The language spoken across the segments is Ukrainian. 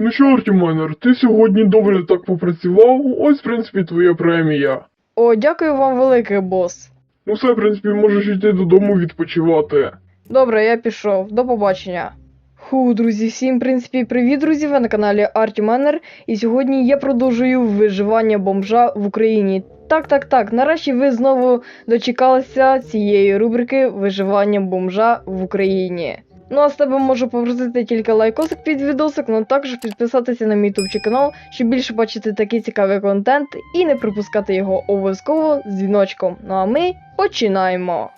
Ну що, Артемайнер, ти сьогодні добре так попрацював, ось, в принципі, твоя премія. О, дякую вам велике, бос. Ну все, в принципі, можеш йти додому відпочивати. Добре, я пішов. До побачення. Ху, друзі, всім, в принципі, привіт, друзі! Ви на каналі Арті Маннер. І сьогодні я продовжую виживання бомжа в Україні. Так, так, так. Нарешті ви знову дочекалися цієї рубрики Виживання бомжа в Україні. Ну а з тебе можу попросити тільки лайкосик під відосик, ну також підписатися на мій ютубчик канал, щоб більше бачити такий цікавий контент і не пропускати його обов'язково з дзвіночком. Ну а ми починаємо.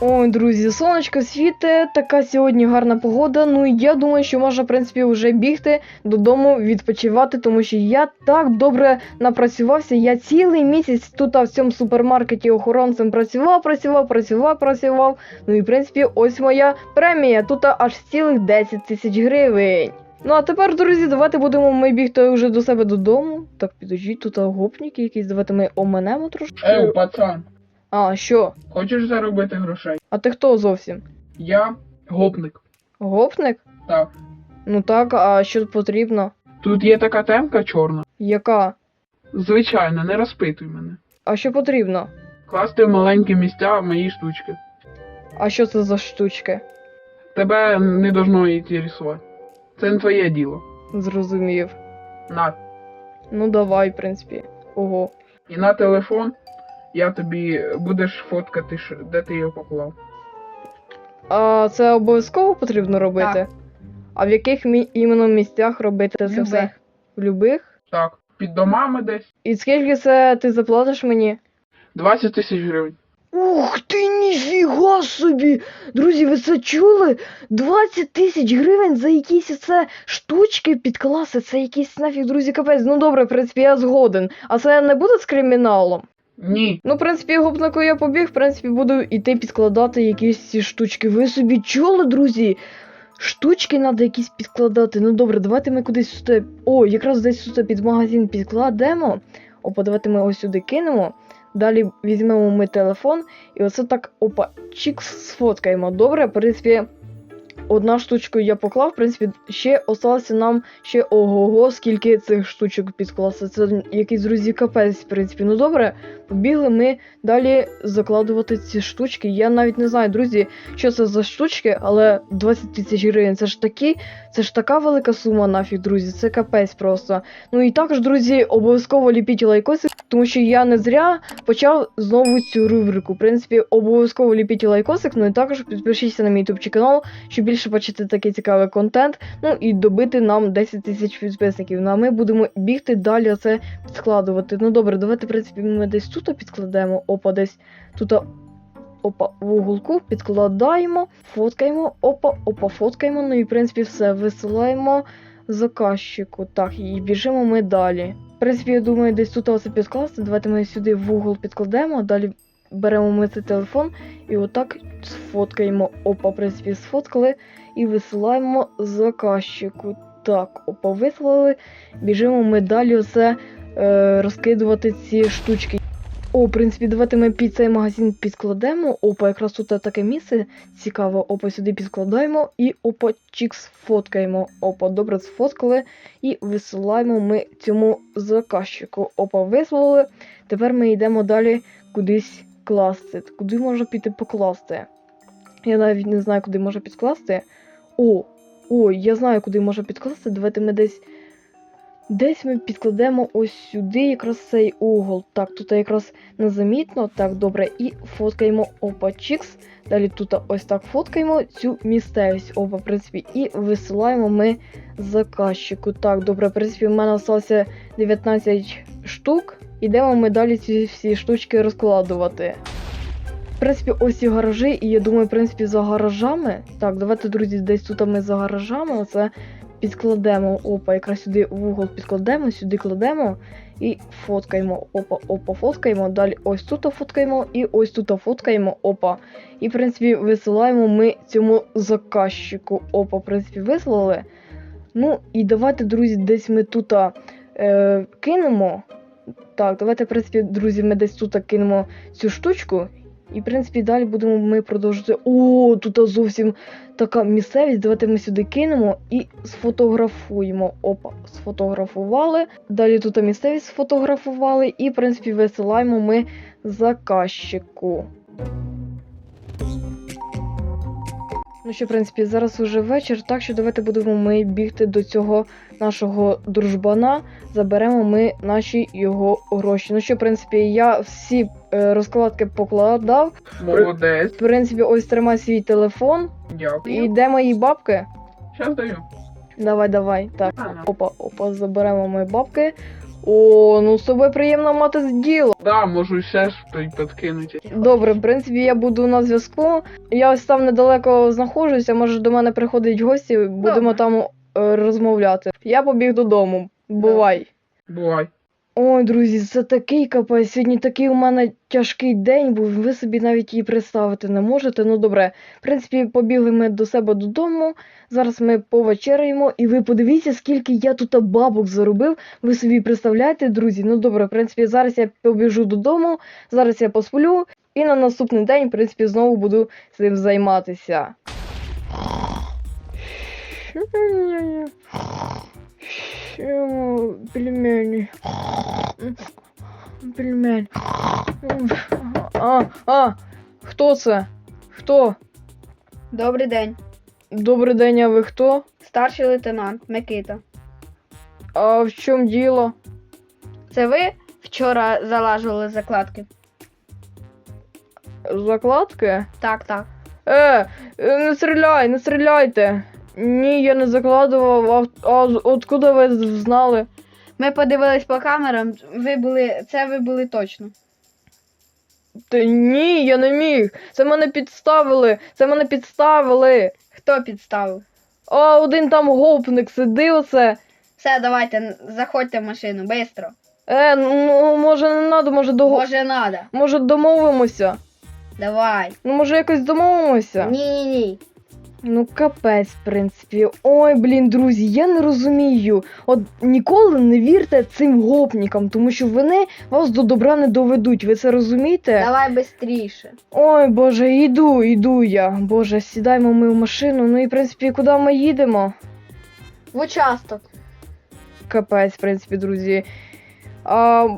Ой, друзі, сонечко світе, така сьогодні гарна погода. Ну і я думаю, що можна, в принципі, вже бігти додому відпочивати, тому що я так добре напрацювався. Я цілий місяць тут а, в цьому супермаркеті охоронцем працював, працював, працював, працював. Ну і в принципі, ось моя премія. Тут аж цілих 10 тисяч гривень. Ну а тепер, друзі, давайте будемо ми бігти вже до себе додому. Так, підождіть, тут гопніки якісь, давайте ми оминемо трошки. Ей, пацан, А, що? хочеш заробити грошей? А ти хто зовсім? Я гопник. Гопник? Так. Ну так, а що потрібно? Тут є така темка чорна. Яка? Звичайно, не розпитуй мене. А що потрібно? Класти в маленькі місця мої штучки. А що це за штучки? Тебе не должно інтересувати. Це не твоє діло. Зрозумів. На. Ну давай, в принципі. Ого. І на телефон я тобі будеш фоткати, де ти його поклав. А це обов'язково потрібно робити? Так. А в яких мі- іменно місцях робити це все? Любих. В любих? Так, під домами десь. І скільки це ти заплатиш мені? 20 тисяч гривень. Ух ти, ніфіга собі! Друзі, ви це чули? 20 тисяч гривень за якісь це штучки під класи, це якийсь нафіг, друзі, капець. Ну добре, в принципі, я згоден. А це не буде з криміналом? Ні. Ну, в принципі, гопнику я побіг, в принципі, буду іти підкладати якісь ці штучки. Ви собі чули, друзі? Штучки треба якісь підкладати. Ну добре, давайте ми кудись сюди. О, якраз десь сюди під магазин підкладемо. Опа, давайте ми ось сюди кинемо. Далі візьмемо ми телефон і оце так опа, чікс сфоткаємо. Добре, в принципі, одна штучку я поклав, в принципі, ще осталося нам ще ого-го, скільки цих штучок підкласти. Це якийсь друзі капець, в принципі. Ну добре, побігли ми далі закладувати ці штучки. Я навіть не знаю, друзі, що це за штучки, але 20 тисяч гривень це ж такі, це ж така велика сума нафіг, друзі. Це капець просто. Ну і також, друзі, обов'язково ліпіть лайкоси, тому що я не зря почав знову цю рубрику. В принципі, обов'язково ліпіть лайкосик, ну і також підпишіться на мій ютуб канал, щоб більше бачити такий цікавий контент. Ну і добити нам 10 тисяч підписників. Ну а ми будемо бігти далі це підкладувати. Ну добре, давайте, в принципі, ми десь тут підкладемо. Опа, десь тут. Опа, в уголку підкладаємо, фоткаємо, опа, опа, фоткаємо. Ну і в принципі все висилаємо заказчику. Так, і біжимо ми далі. В принципі, я думаю, десь тут оце підкласти. Давайте ми сюди в угол підкладемо, далі беремо ми цей телефон і отак сфоткаємо. Опа, в принципі, сфоткали і висилаємо заказчику. Так, опа, вислали. Біжимо ми далі оце е, розкидувати ці штучки. О, принципі, давайте ми під цей магазин підкладемо. Опа, якраз тут таке місце цікаве. Опа, сюди підкладаємо і опа, чікс фоткаємо. Опа, добре сфоткали і висилаємо ми цьому заказчику. Опа, вислали. Тепер ми йдемо далі кудись класти. Куди можна піти покласти? Я навіть не знаю, куди можна підкласти. О, о, я знаю, куди можна підкласти. Давайте ми десь. Десь ми підкладемо ось сюди якраз цей угол. Так, тут якраз незамітно. Так, добре, і фоткаємо опа чікс. Далі тут ось так фоткаємо цю місцевість. Опа, в принципі, і висилаємо ми заказчику. Так, добре, в принципі, в мене залишилося 19 штук. Ідемо ми далі ці всі штучки розкладувати. В принципі, ось і гаражі, і я думаю, в принципі, за гаражами. Так, давайте, друзі, десь тут ми за гаражами. Оце підкладемо. Опа, якраз сюди в угол підкладемо, сюди кладемо і фоткаємо. Опа, опа, фоткаємо. Далі ось тут фоткаємо і ось тут фоткаємо. Опа. І, в принципі, висилаємо ми цьому заказчику. Опа, в принципі, вислали. Ну, і давайте, друзі, десь ми тут е, кинемо. Так, давайте, в принципі, друзі, ми десь тут кинемо цю штучку. І, в принципі, далі будемо ми продовжувати. О, тут зовсім така місцевість. Давайте ми сюди кинемо і сфотографуємо. Опа, сфотографували. Далі тут місцевість сфотографували, і, в принципі, висилаємо ми заказчику. Ну що, в принципі, зараз уже вечір, так що давайте будемо ми бігти до цього нашого дружбана. Заберемо ми наші його гроші. Ну що, в принципі, я всі е, розкладки покладав. Молодець. В принципі, ось тримай свій телефон. Дякую. І де мої бабки? Щас даю. Давай, давай. Так, Ага. опа, опа, заберемо мої бабки. О, ну з тобою приємно мати діло. Да, можу ще ж підкинути. Добре, в принципі, я буду на зв'язку. Я ось там недалеко знаходжуся, може до мене приходять гості, будемо Добре. там е, розмовляти. Я побіг додому. Бувай. Бувай. Ой, друзі, це такий капець. Сьогодні такий у мене тяжкий день був. Ви собі навіть її представити не можете. Ну добре, в принципі, побігли ми до себе додому. Зараз ми повечеряємо, і ви подивіться, скільки я тут бабок заробив. Ви собі представляєте, друзі? Ну добре, в принципі, зараз я побіжу додому, зараз я посплю, і на наступний день, в принципі, знову буду цим займатися. Що, пельмені? Пельмень. А, а, хто це? Хто? Добрий день, Добрий день, а ви хто? старший лейтенант Микита. А в чому діло? Це ви вчора залажували закладки? Закладки? Так, так. Е, е, не стріляй, не стріляйте. Ні, я не закладував, а, а откуда ви знали? Ми подивились по камерам. Ви були. Це ви були точно. Та ні, я не міг. Це мене підставили. Це мене підставили. Хто підставив? А один там гопник сидив оце. Все, давайте, заходьте в машину, швидко. Е, ну може не надо, може до Може, надо. може домовимося. Давай. Ну може якось домовимося. Ні, ні, ні. Ну, капець, в принципі. Ой, блін, друзі, я не розумію. От ніколи не вірте цим гопнікам, тому що вони вас до добра не доведуть. Ви це розумієте? Давай швидше. Ой, боже, йду, йду я. Боже, сідаємо ми в машину. Ну і в принципі, куди ми їдемо? В участок. Капець, в принципі, друзі. А,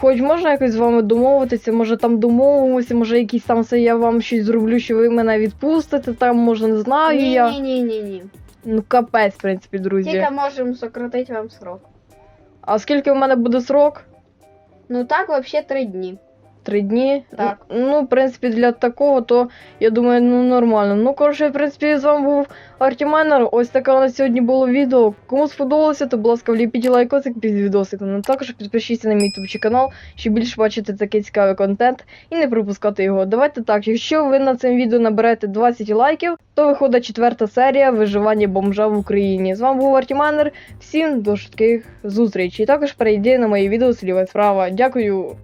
хоч можна якось з вами домовитися, може там домовимося, може якісь там це я вам щось зроблю, що ви мене відпустите, там може не знаю Ні, я. ні, ні, ні, ні. Ну капець, в принципі, друзі. Тільки можемо сократити вам срок. А скільки в мене буде срок? Ну так, взагалі, три дні. Три дні? Так. Ну, в принципі, для такого, то я думаю, ну нормально. Ну, коротше, в принципі, з вами був Артіменер. Ось таке у нас сьогодні було відео. Кому сподобалося, то, будь ласка, вліпіть лайкосик під відосиком. Ну також підпишіться на мій YouTube канал, щоб більше бачити такий цікавий контент і не пропускати його. Давайте так, якщо ви на цим відео наберете 20 лайків, то виходить четверта серія виживання бомжа в Україні. З вами був Артіменер. Всім до швидких зустрічей. І також перейди на мої відео зліва і справа. Дякую.